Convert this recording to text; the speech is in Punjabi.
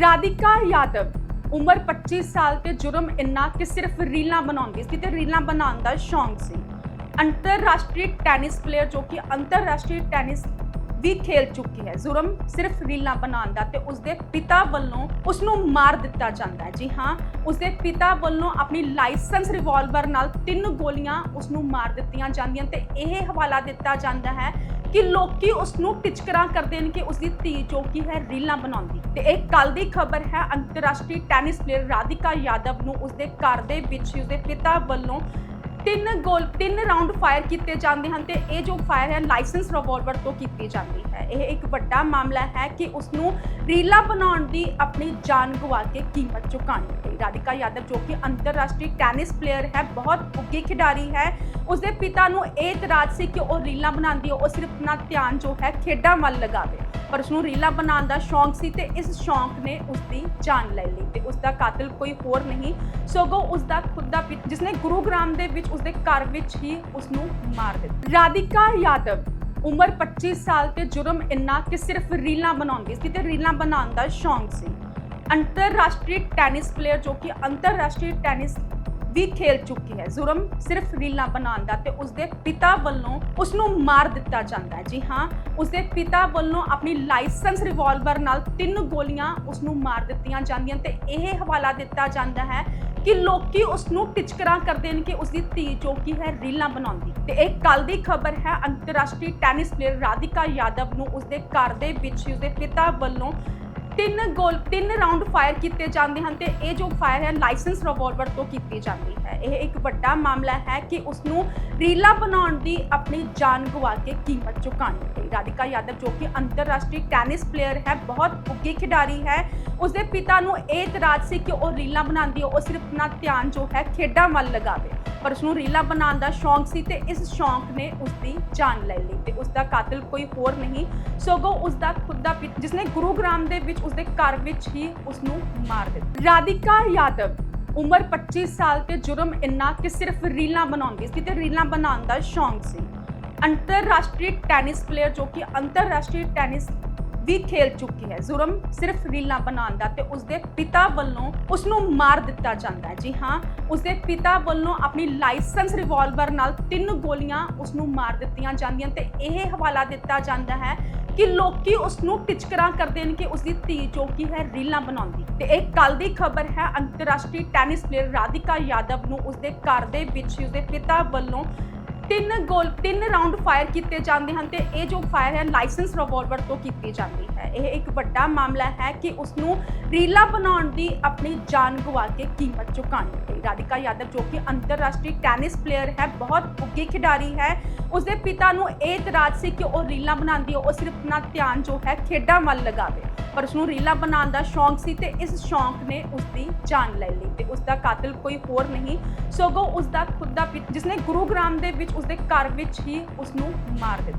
ਰਾਧਿਕਾ ਯਾਦਵ ਉਮਰ 25 ਸਾਲ ਤੇ ਜੁਰਮ ਇੰਨਾ ਕਿ ਸਿਰਫ ਰੀਲਾਂ ਬਣਾਉਂਦੀ ਸੀ ਤੇ ਰੀਲਾਂ ਬਣਾਉਣ ਦਾ ਸ਼ੌਂਕ ਸੀ ਅੰਤਰਰਾਸ਼ਟਰੀ ਟੈਨਿਸ ਪਲੇਅਰ ਜੋ ਕਿ ਅੰਤਰਰਾਸ਼ਟਰੀ ਟੈਨਿਸ ਵੀ ਖੇਲ ਚੁੱਕੀ ਹੈ ਜ਼ੁਰਮ ਸਿਰਫ ਰੀਲਾਂ ਬਣਾਉਣ ਦਾ ਤੇ ਉਸਦੇ ਪਿਤਾ ਵੱਲੋਂ ਉਸ ਨੂੰ ਮਾਰ ਦਿੱਤਾ ਜਾਂਦਾ ਹੈ ਜੀ ਹਾਂ ਉਸਦੇ ਪਿਤਾ ਵੱਲੋਂ ਆਪਣੀ ਲਾਇਸੈਂਸ ਰਿਵਾਲਵਰ ਨਾਲ ਤਿੰਨ ਗੋਲੀਆਂ ਉਸ ਨੂੰ ਮਾਰ ਦਿੱਤੀਆਂ ਜਾਂਦੀਆਂ ਤੇ ਇਹ ਹਵਾਲਾ ਦਿੱਤਾ ਜਾਂਦਾ ਹੈ ਕਿ ਲੋਕੀ ਉਸ ਨੂੰ ਟਿਚਕਰਾਂ ਕਰਦੇ ਨੇ ਕਿ ਉਸ ਦੀ ਧੀ ਜੋ ਕਿ ਹੈ ਰੀਲਾਂ ਬਣਾਉਂਦੀ। ਤੇ ਇਹ ਕੱਲ ਦੀ ਖਬਰ ਹੈ, ਅੰਤਰਰਾਸ਼ਟਰੀ ਟੈਨਿਸ ਪਲੇਅਰ ਰਾਧਿਕਾ ਯਾਦਵ ਨੂੰ ਉਸਦੇ ਘਰ ਦੇ ਵਿੱਚ ਹੀ ਉਸਦੇ ਪਿਤਾ ਵੱਲੋਂ ਤਿੰਨ ਗੋਲ, ਤਿੰਨ ਰਾਉਂਡ ਫਾਇਰ ਕੀਤੇ ਜਾਂਦੇ ਹਨ ਤੇ ਇਹ ਜੋ ਫਾਇਰ ਹੈ, ਲਾਇਸੈਂਸ ਰਿਵੋਲਵਰ ਤੋਂ ਕੀਤੀ ਜਾਂਦੀ ਹੈ। ਇਹ ਇੱਕ ਵੱਡਾ ਮਾਮਲਾ ਹੈ ਕਿ ਉਸ ਨੂੰ ਰੀਲਾ ਬਣਾਉਣ ਦੀ ਆਪਣੀ ਜਾਨ ਗਵਾ ਕੇ ਕੀਮਤ ਚੁਕਾਣੀ ਪਈ। ਰਾਧਿਕਾ ਯਾਦਵ ਜੋ ਕਿ ਅੰਤਰਰਾਸ਼ਟਰੀ ਟੈਨਿਸ ਪਲੇਅਰ ਹੈ, ਬਹੁਤ ਉੱਘੀ ਖਿਡਾਰੀ ਹੈ ਉਸਦੇ ਪਿਤਾ ਨੂੰ ਇਹ ਇਤਰਾਜ਼ ਸੀ ਕਿ ਉਹ ਰੀਲਾਂ ਬਣਾਉਂਦੀ ਹੈ ਉਹ ਸਿਰਫ ਆਪਣਾ ਧਿਆਨ ਜੋ ਹੈ ਖੇਡਾਂ ਵੱਲ ਲਗਾਵੇ। ਪਰ ਉਸਨੂੰ ਰੀਲਾਂ ਬਣਾਉਣ ਦਾ ਸ਼ੌਂਕ ਸੀ ਤੇ ਇਸ ਸ਼ੌਂਕ ਨੇ ਉਸਦੀ ਜਾਨ ਲੈ ਲਈ ਤੇ ਉਸਦਾ ਕਾਤਲ ਕੋਈ ਹੋਰ ਨਹੀਂ। ਸਗੋਂ ਉਸ ਦਾ ਖੁਦ ਦਾ ਪਿਤਾ ਜਿਸਨੇ ਗੁਰੂਗ੍ਰਾਮ ਦੇ ਵਿੱਚ ਉਸਦੇ ਘਰ ਵਿੱਚ ਹੀ ਉਸਨੂੰ ਮਾਰ ਦਿੱਤਾ। ਰਾਧਿਕਾ ਯਾਦਵ, ਉਮਰ 25 ਸਾਲ ਤੇ ਜੁਰਮ ਇੰਨਾ ਕਿ ਸਿਰਫ ਰੀਲਾਂ ਬਣਾਉਂਦੀ ਸੀ ਤੇ ਰੀਲਾਂ ਬਣਾਉਣ ਦਾ ਸ਼ੌਂਕ ਸੀ। ਅੰਤਰਰਾਸ਼ਟਰੀ ਟੈਨਿਸ ਪਲੇਅਰ ਜੋ ਕਿ ਅੰਤਰਰਾਸ਼ਟਰੀ ਟੈਨਿਸ ਵੀ ਖੇਲ ਚੁੱਕੀ ਹੈ। ਜ਼ੁਰਮ ਸਿਰਫ ਰੀਲਾਂ ਬਣਾਉਣ ਦਾ ਤੇ ਉਸਦੇ ਪਿਤਾ ਵੱਲੋਂ ਉਸ ਨੂੰ ਮਾਰ ਦਿੱਤਾ ਜਾਂਦਾ ਹੈ। ਜੀ ਹਾਂ, ਉਸਦੇ ਪਿਤਾ ਵੱਲੋਂ ਆਪਣੀ ਲਾਇਸੈਂਸ ਰਿਵਾਲਵਰ ਨਾਲ ਤਿੰਨ ਗੋਲੀਆਂ ਉਸ ਨੂੰ ਮਾਰ ਦਿੱਤੀਆਂ ਜਾਂਦੀਆਂ ਤੇ ਇਹ ਹਵਾਲਾ ਦਿੱਤਾ ਜਾਂਦਾ ਹੈ ਕਿ ਲੋਕੀ ਉਸ ਨੂੰ ਟਿਚਕਰਾਂ ਕਰਦੇ ਨੇ ਕਿ ਉਸ ਦੀ ਧੀ ਜੋ ਕਿ ਹੈ ਰੀਲਾਂ ਬਣਾਉਂਦੀ। ਤੇ ਇਹ ਕੱਲ ਦੀ ਖਬਰ ਹੈ, ਅੰਤਰਰਾਸ਼ਟਰੀ ਟੈਨਿਸ ਪਲੇਅਰ ਰਾਧਿਕਾ ਯਾਦਵ ਨੂੰ ਉਸਦੇ ਘਰ ਦੇ ਵਿੱਚ ਹੀ ਉਸਦੇ ਪਿਤਾ ਵੱਲੋਂ ਤਿੰਨ ਗੋਲ, ਤਿੰਨ ਰਾਉਂਡ ਫਾਇਰ ਕੀਤੇ ਜਾਂਦੇ ਹਨ ਤੇ ਇਹ ਜੋ ਫਾਇਰ ਹੈ ਲਾਇਸੈਂਸ ਰਿਵੋਲਵਰ ਤੋਂ ਕੀਤੀ ਜਾਂਦੀ ਹੈ। ਇਹ ਇੱਕ ਵੱਡਾ ਮਾਮਲਾ ਹੈ ਕਿ ਉਸ ਨੂੰ ਰੀਲਾ ਬਣਾਉਣ ਦੀ ਆਪਣੀ ਜਾਨ ਗਵਾ ਕੇ ਕੀਮਤ ਚੁਕਾਣੀ ਪਈ ਰਾਧਿਕਾ ਯਾਦਵ ਜੋ ਕਿ ਅੰਤਰਰਾਸ਼ਟਰੀ ਟੈਨਿਸ ਪਲੇਅਰ ਹੈ, ਬਹੁਤ ਉੱਘੀ ਖਿਡਾਰੀ ਹੈ। ਉਸਦੇ ਪਿਤਾ ਨੂੰ ਇਹ ਇਤਰਾਜ਼ ਸੀ ਕਿ ਉਹ ਰੀਲਾਂ ਬਣਾਉਂਦੀ ਹੈ, ਉਹ ਸਿਰਫ ਆਪਣਾ ਧਿਆਨ ਜੋ ਹੈ, ਖੇਡਾਂ ਵੱਲ ਲਗਾਵੇ। ਪਰ ਉਸ ਨੂੰ ਰੀਲਾਂ ਬਣਾਉਣ ਦਾ ਸ਼ੌਂਕ ਸੀ ਤੇ ਇਸ ਸ਼ੌਂਕ ਨੇ ਉਸ ਦੀ ਜਾਨ ਲੈ ਲਈ ਤੇ ਉਸ ਦਾ ਕਾਤਲ ਕੋਈ ਹੋਰ ਨਹੀਂ। ਸਗੋਂ ਉਸ ਦਾ ਖੁਦ ਦਾ ਪਿਤਾ, ਜਿਸਨੇ ਗੁਰੂਗ੍ਰਾਮ ਦੇ ਵਿੱਚ ਉਸ ਦੇ ਘਰ ਵਿੱਚ ਹੀ ਉਸ ਨੂੰ ਮਾਰ ਦਿੱਤਾ। ਰਾਧਿਕਾ ਯਾਦਵ, ਉਮਰ 25 ਸਾਲ ਤੇ ਜੁਰਮ ਇੰਨਾ ਕਿ ਸਿਰਫ ਰੀਲਾਂ ਬਣਾਉਂਦੀ ਸੀ ਤੇ ਰੀਲਾਂ ਬਣਾਉਣ ਦਾ ਸ਼ੌਂਕ ਸੀ। ਅੰਤਰਰਾਸ਼ਟਰੀ ਟੈਨਿਸ ਪਲੇਅਰ ਜੋ ਕਿ ਅੰਤਰਰਾਸ਼ਟਰੀ ਟੈਨਿਸ ਵੀ ਖੇਲ ਚੁੱਕੀ ਹੈ। ਜ਼ੁਰਮ ਸਿਰਫ ਰੀਲਾਂ ਬਣਾਉਣ ਦਾ ਤੇ ਉਸਦੇ ਪਿਤਾ ਵੱਲੋਂ ਉਸ ਨੂੰ ਮਾਰ ਦਿੱਤਾ ਜਾਂਦਾ ਹੈ। ਜੀ ਹਾਂ, ਉਸਦੇ ਪਿਤਾ ਵੱਲੋਂ ਆਪਣੀ ਲਾਇਸੈਂਸ ਰਿਵਾਲਵਰ ਨਾਲ ਤਿੰਨ ਗੋਲੀਆਂ ਉਸ ਨੂੰ ਮਾਰ ਦਿੱਤੀਆਂ ਜਾਂਦੀਆਂ ਤੇ ਇਹ ਹਵਾਲਾ ਦਿੱਤਾ ਜਾਂਦਾ ਹੈ ਕਿ ਲੋਕੀ ਉਸ ਨੂੰ ਟਿਚਕਰਾਂ ਕਰਦੇ ਨੇ ਕਿ ਉਸ ਦੀ ਧੀ ਜੋ ਕਿ ਹੈ ਰੀਲਾਂ ਬਣਾਉਂਦੀ। ਤੇ ਇਹ ਕੱਲ ਦੀ ਖਬਰ ਹੈ, ਅੰਤਰਰਾਸ਼ਟਰੀ ਟੈਨਿਸ ਪਲੇਅਰ ਰਾਧਿਕਾ ਯਾਦਵ ਨੂੰ ਉਸਦੇ ਘਰ ਦੇ ਵਿੱਚ ਹੀ ਉਸਦੇ ਪਿਤਾ ਵੱਲੋਂ ਤਿੰਨ ਗੋਲ, ਤਿੰਨ ਰਾਉਂਡ ਫਾਇਰ ਕੀਤੇ ਜਾਂਦੇ ਹਨ ਤੇ ਇਹ ਜੋ ਫਾਇਰ ਹੈ ਲਾਇਸੈਂਸ ਰਿਵਾਲਵਰ ਤੋਂ ਕੀਤੀ ਜਾਂਦੀ ਹੈ। ਇਹ ਇੱਕ ਵੱਡਾ ਮਾਮਲਾ ਹੈ ਕਿ ਉਸ ਨੂੰ ਰੀਲਾ ਬਣਾਉਣ ਦੀ ਆਪਣੀ ਜਾਨ ਗਵਾ ਕੇ ਕੀਮਤ ਚੁਕਾਣੀ ਪਈ। ਰਾਧਿਕਾ ਯਾਦਵ ਜੋ ਕਿ ਅੰਤਰਰਾਸ਼ਟਰੀ ਟੈਨਿਸ ਪਲੇਅਰ ਹੈ, ਬਹੁਤ ਉੱਘੀ ਖਿਡਾਰੀ ਹੈ। ਉਸਦੇ ਪਿਤਾ ਨੂੰ ਇਹ ਇਤਰਾਜ਼ ਸੀ ਕਿ ਉਹ ਰੀਲਾਂ ਬਣਾਉਂਦੀ ਹੈ, ਉਹ ਸਿਰਫ ਆਪਣਾ ਧਿਆਨ ਜੋ ਹੈ ਖੇਡਾਂ ਵੱਲ ਲਗਾਵੇ। ਪਰ ਉਸ ਨੂੰ ਰੀਲਾਂ ਬਣਾਉਣ ਦਾ ਸ਼ੌਂਕ ਸੀ ਤੇ ਇਸ ਸ਼ੌਂਕ ਨੇ ਉਸ ਦੀ ਜਾਨ ਲੈ ਲਈ ਤੇ ਉਸ ਦਾ ਕਾਤਲ ਕੋਈ ਹੋਰ ਨਹੀਂ। ਸਗੋਂ ਉਸ ਦਾ ਖੁਦ ਦਾ ਪਿਤਾ, ਜਿਸਨੇ ਗੁਰੂਗ੍ਰਾਮ ਦੇ ਵਿੱਚ ਉਸ ਦੇ ਘਰ ਵਿੱਚ ਹੀ ਉਸ ਨੂੰ ਮਾਰ ਦਿੱਤਾ।